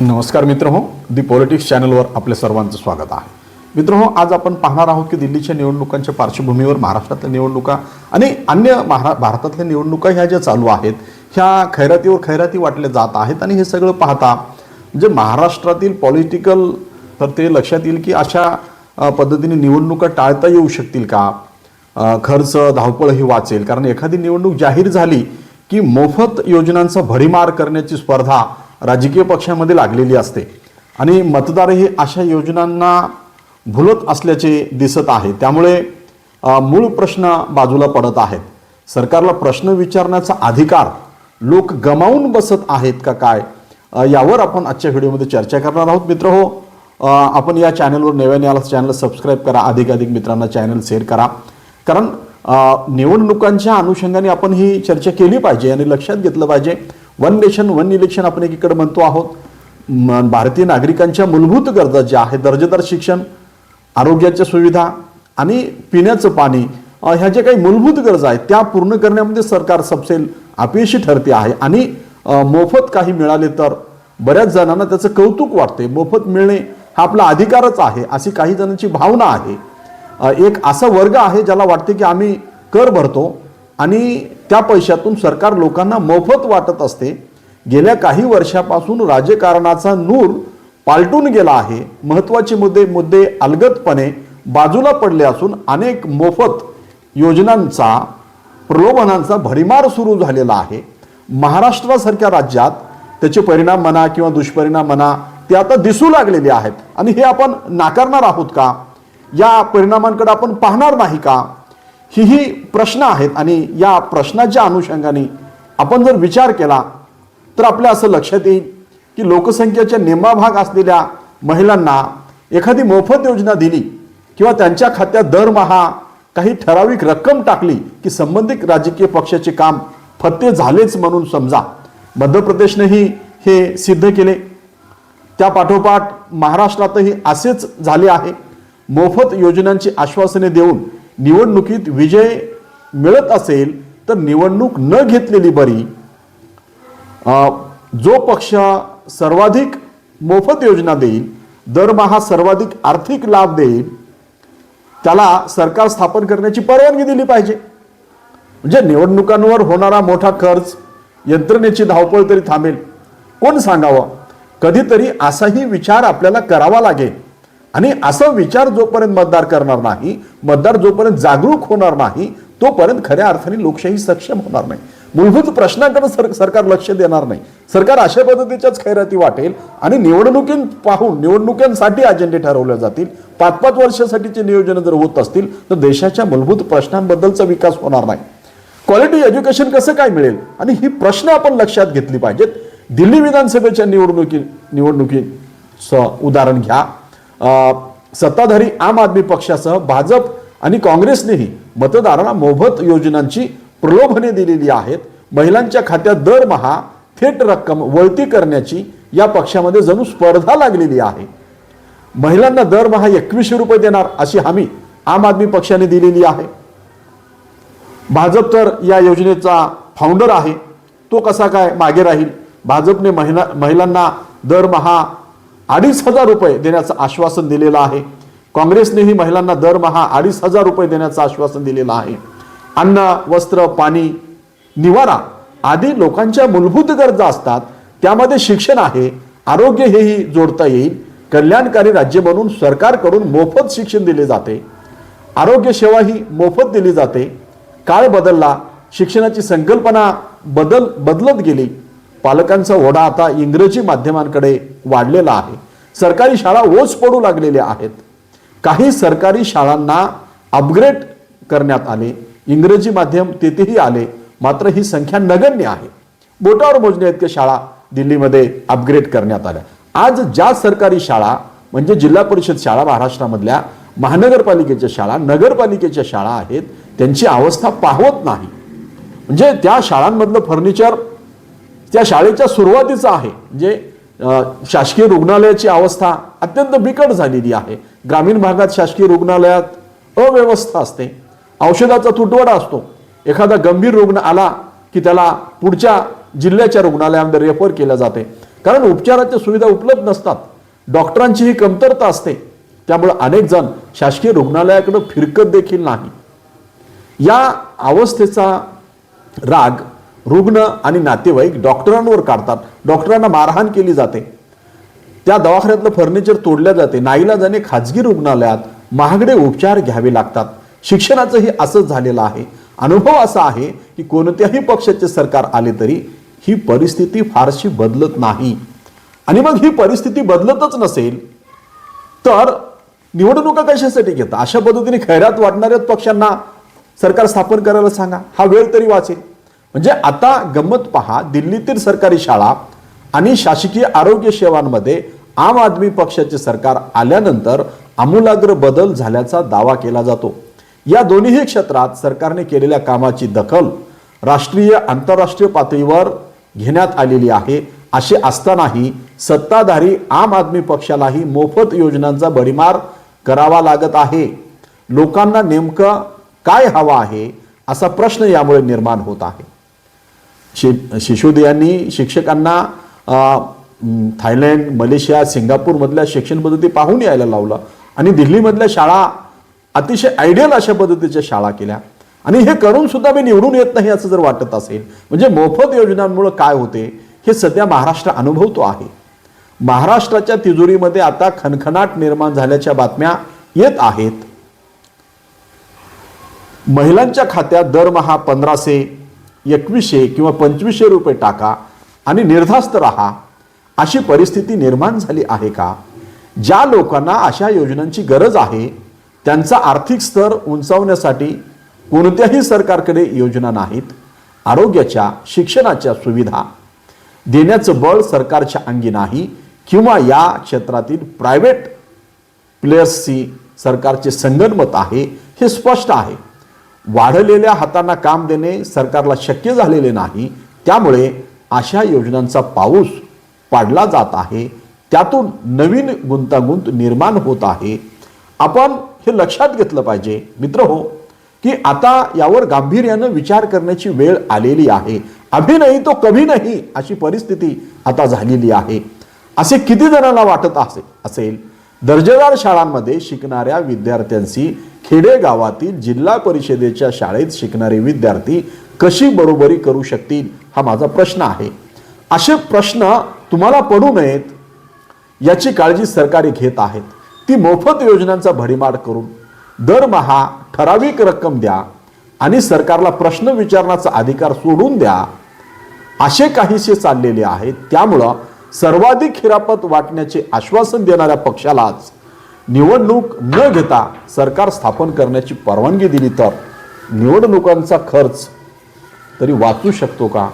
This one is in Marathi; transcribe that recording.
नमस्कार मित्र हो दी पॉलिटिक्स चॅनलवर आपल्या सर्वांचं स्वागत आहे. मित्र हो आज आपण पाहणार आहोत की दिल्लीच्या निवडणुकांच्या पार्श्वभूमीवर महाराष्ट्रातल्या निवडणुका आणि अन्य महारा भारतातल्या निवडणुका ह्या ज्या चालू आहेत ह्या खैरातीवर खैराती वाटल्या जात आहेत आणि हे सगळं पाहता म्हणजे महाराष्ट्रातील पॉलिटिकल तर ते लक्षात येईल की अशा पद्धतीने निवडणुका टाळता येऊ शकतील का? खर्च धावपळ ही वाचेल. कारण एखादी निवडणूक जाहीर झाली की मोफत योजनांचा भडीमार करण्याची स्पर्धा राजकीय पक्षामध्ये लागलेली असते. आणि मतदारही अशा योजनांना भुलत असल्याचे दिसत आहे. त्यामुळे मूळ प्रश्न बाजूला पडत आहेत. सरकारला प्रश्न विचारण्याचा अधिकार लोक गमावून बसत आहेत का काय यावर आपण आजच्या व्हिडिओमध्ये चर्चा करणार आहोत. मित्र हो आपण या चॅनलवर नव्याने आला चॅनल सबस्क्राईब करा अधिकाधिक मित्रांना चॅनल शेअर करा. कारण निवडणुकांच्या अनुषंगाने आपण ही चर्चा केली पाहिजे आणि लक्षात घेतलं पाहिजे. वन नेशन वन इलेक्शन आपण एकीकडे म्हणतो आहोत. भारतीय नागरिकांच्या मूलभूत गरजा ज्या आहेत दर्जेदार शिक्षण आरोग्याच्या सुविधा आणि पिण्याचं पाणी ह्या ज्या काही मूलभूत गरजा आहेत त्या पूर्ण करण्यामध्ये सरकार सबसेल अपयशी ठरते आहे. आणि मोफत काही मिळाले तर बऱ्याच जणांना त्याचं कौतुक वाटते. मोफत मिळणे हा आपला अधिकारच आहे अशी काही जणांची भावना आहे. एक असा वर्ग आहे ज्याला वाटते की आम्ही कर भरतो. आणि त्या पैशातून सरकार लोकांना मोफत वाटत असते. गेल्या काही वर्षापासून राजकारणाचा नूर पालटून गेला आहे. महत्त्वाचे मुद्दे मुद्दे अलगदपणे बाजूला पडले असून अनेक मोफत योजनांचा प्रलोभनांचा भडीमार सुरू झालेला आहे. महाराष्ट्रासारख्या राज्यात त्याचे परिणाम म्हणा किंवा दुष्परिणाम म्हणा ते आता दिसू लागलेले आहेत. आणि हे आपण नाकारणार आहोत का? या परिणामांकडे आपण पाहणार नाही का? ही ही प्रश्न आहेत आणि या प्रश्नाच्या अनुषंगाने आपण जर विचार केला तर आपल्या असं लक्षात येईल की लोकसंख्येच्या निम्मा भाग असलेल्या महिलांना एखादी मोफत योजना दिली किंवा त्यांच्या खात्यात दरमहा काही ठराविक रक्कम टाकली की संबंधित राजकीय पक्षाचे काम फत्ते झालेच म्हणून समजा. मध्य प्रदेशनेही हे सिद्ध केले. त्या पाठोपाठ महाराष्ट्रातही असेच झाले आहे. मोफत योजनांची आश्वासने देऊन निवडणुकीत विजय मिळत असेल तर निवडणूक न घेतलेली बरी. जो पक्ष सर्वाधिक मोफत योजना देईल दरमहा सर्वाधिक आर्थिक लाभ देईल त्याला सरकार स्थापन करण्याची परवानगी दिली पाहिजे. म्हणजे निवडणुकांवर होणारा मोठा खर्च यंत्रणेची धावपळ तरी थांबेल. कोण सांगावं? कधीतरी असाही विचार आपल्याला करावा लागेल. आणि असा विचार जोपर्यंत मतदार करणार नाही मतदार जोपर्यंत जागरूक होणार नाही तोपर्यंत खऱ्या अर्थाने लोकशाही सक्षम होणार नाही. मूलभूत प्रश्नाकडे सर सरकार लक्ष देणार नाही. सरकार अशा पद्धतीच्याच खैराती वाटेल आणि निवडणुकीं पाहून निवडणुकांसाठी अजेंडे ठरवले जातील. पाच पाच वर्षासाठीचे नियोजन जर होत असतील तर देशाच्या मूलभूत प्रश्नांबद्दलचा विकास होणार नाही. क्वालिटी एज्युकेशन कसं काय मिळेल? आणि ही प्रश्न आपण लक्षात घेतली पाहिजेत. दिल्ली विधानसभेच्या निवडणुकी निवडणुकीचं उदाहरण घ्या. सत्ताधारी आम आदमी पक्षासह भाजप आणि काँग्रेसनेही मतदारांना मोफत योजनांची प्रलोभने दिलेली आहेत. महिलांच्या खात्यात दरमहा थेट रक्कम वळती करण्याची या पक्षामध्ये जणू स्पर्धा लागलेली आहे. महिलांना दरमहा एकवीसशे रुपये देणार अशी हमी आम आदमी पक्षाने दिलेली आहे. भाजप तर या योजनेचा फाउंडर आहे. तो कसा काय मागे राहील? भाजपने महिला महिलांना दरमहा अडीच हजार रुपये देण्याचं आश्वासन दिलेलं आहे. काँग्रेसनेही महिलांना दरमहा अडीच हजार रुपये देण्याचं आश्वासन दिलेलं आहे. अन्न वस्त्र पाणी निवारा आदी लोकांच्या मूलभूत गरजा असतात. त्यामध्ये शिक्षण आहे आरोग्य हेही जोडता येईल कल्याणकारी राज्य बनून सरकारकडून मोफत शिक्षण दिले जाते. आरोग्य सेवा ही मोफत दिली जाते. काळ बदलला शिक्षणाची संकल्पना बदल बदलत गेली. पालकांचा ओढा आता इंग्रजी माध्यमांकडे वाढलेला आहे. सरकारी शाळा ओस पडू लागलेल्या आहेत. काही सरकारी शाळांना अपग्रेड करण्यात आले. इंग्रजी माध्यम तेथेही आले. मात्र ही संख्या नगण्य आहे. बोटावर मोजण्या इतक्या शाळा दिल्लीमध्ये अपग्रेड करण्यात आल्या. आज ज्या सरकारी शाळा म्हणजे जिल्हा परिषद शाळा महाराष्ट्रामधल्या महानगरपालिकेच्या शाळा नगरपालिकेच्या शाळा आहेत त्यांची अवस्था पाहवत नाही. म्हणजे त्या शाळांमधलं फर्निचर त्या शाळेच्या सुरुवातीचं आहे म्हणजे शासकीय रुग्णालयाची अवस्था अत्यंत बिकट झालेली आहे. ग्रामीण भागात शासकीय रुग्णालयात अव्यवस्था असते. औषधाचा तुटवडा असतो. एखादा गंभीर रुग्ण आला की त्याला पुढच्या जिल्ह्याच्या रुग्णालयामध्ये रेफर केलं जाते. कारण उपचाराच्या सुविधा उपलब्ध नसतात. डॉक्टरांची ही कमतरता असते. त्यामुळे अनेक जण शासकीय रुग्णालयाकडे फिरकत देखील नाही. या अवस्थेचा राग रुग्ण आणि नातेवाईक डॉक्टरांवर काढतात. डॉक्टरांना मारहाण केली जाते. त्या दवाखान्यातलं फर्निचर तोडल्या जाते. नाईलाजाने खाजगी रुग्णालयात महागडे उपचार घ्यावे लागतात. शिक्षणाचंही असंच झालेलं आहे. अनुभव असा आहे की कोणत्याही पक्षाचे सरकार आले तरी ही परिस्थिती फारशी बदलत नाही. आणि मग ही परिस्थिती बदलतच नसेल तर निवडणुका कशासाठी घेतात अशा पद्धतीने खैरात वाटणाऱ्या पक्षांना सरकार स्थापन करायला सांगा. हा वेळ तरी वाचेल. म्हणजे आता गंमत पहा दिल्लीतील सरकारी शाळा आणि शासकीय आरोग्य सेवांमध्ये आम आदमी पक्षाचे सरकार आल्यानंतर आमूलाग्र बदल झाल्याचा दावा केला जातो. या दोन्हीही क्षेत्रात सरकारने केलेल्या कामाची दखल राष्ट्रीय आंतरराष्ट्रीय पातळीवर घेण्यात आलेली आहे असे असतानाही सत्ताधारी आम आदमी पक्षालाही मोफत योजनांचा बडीमार करावा लागत आहे. लोकांना नेमकं काय हवं आहे असा प्रश्न यामुळे निर्माण होत आहे. शि शिशोदयांनी शिक्षकांना थायलंड मलेशिया सिंगापूरमधल्या शिक्षण पद्धती पाहून यायला लावलं. आणि दिल्लीमधल्या शाळा अतिशय आयडियल अशा पद्धतीच्या शाळा केल्या. आणि हे करून सुद्धा मी निवडून येत नाही असं जर वाटत असेल म्हणजे मोफत योजनांमुळे काय होते हे सध्या महाराष्ट्र अनुभवतो आहे. महाराष्ट्राच्या तिजोरीमध्ये आता खणखणाट निर्माण झाल्याच्या बातम्या येत आहेत. महिलांच्या खात्यात दरमहा पंधराशे एकवीसशे किंवा पंचवीसशे रुपये टाका आणि निर्धास्त राहा. अशी परिस्थिती निर्माण झाली आहे का? ज्या लोकांना अशा योजनांची गरज आहे त्यांचा आर्थिक स्तर उंचावण्यासाठी कोणत्याही सरकारकडे योजना नाहीत. आरोग्याच्या शिक्षणाच्या सुविधा देण्याचं बळ सरकारच्या अंगी नाही किंवा या क्षेत्रातील प्रायव्हेट प्लेयर्सची सरकारचे संगनमत आहे हे स्पष्ट आहे. वाढलेल्या हातांना काम देणे सरकारला शक्य झालेले नाही त्यामुळे अशा योजनांचा पाऊस पाडला जात आहे. त्यातून नवीन गुंतागुंत निर्माण होत आहे. आपण हे लक्षात घेतलं पाहिजे मित्र हो की आता यावर गांभीर्यानं विचार करण्याची वेळ आलेली आहे. अभी नाही तो कभी नाही अशी परिस्थिती आता झालेली आहे. असे किती जणांना वाटत असे असेल? दर्जेदार शाळांमध्ये शिकणाऱ्या विद्यार्थ्यांशी खेडेगावातील जिल्हा परिषदेच्या शाळेत शिकणारे विद्यार्थी कशी बरोबरी करू शकतील हा माझा प्रश्न आहे. असे प्रश्न तुम्हाला पडू नयेत याची काळजी सरकारी घेत आहेत. ती मोफत योजनांचा भडीमार करून दरमहा ठराविक रक्कम द्या आणि सरकारला प्रश्न विचारण्याचा अधिकार सोडून द्या. असे काहीसे चाललेले आहेत. त्यामुळं सर्वाधिक खिरापत वाटण्याचे आश्वासन देणाऱ्या पक्षालाच निवडणूक न घेता सरकार स्थापन करण्याची परवानगी दिली तर निवडणुकांचा खर्च तरी वाचू शकतो का?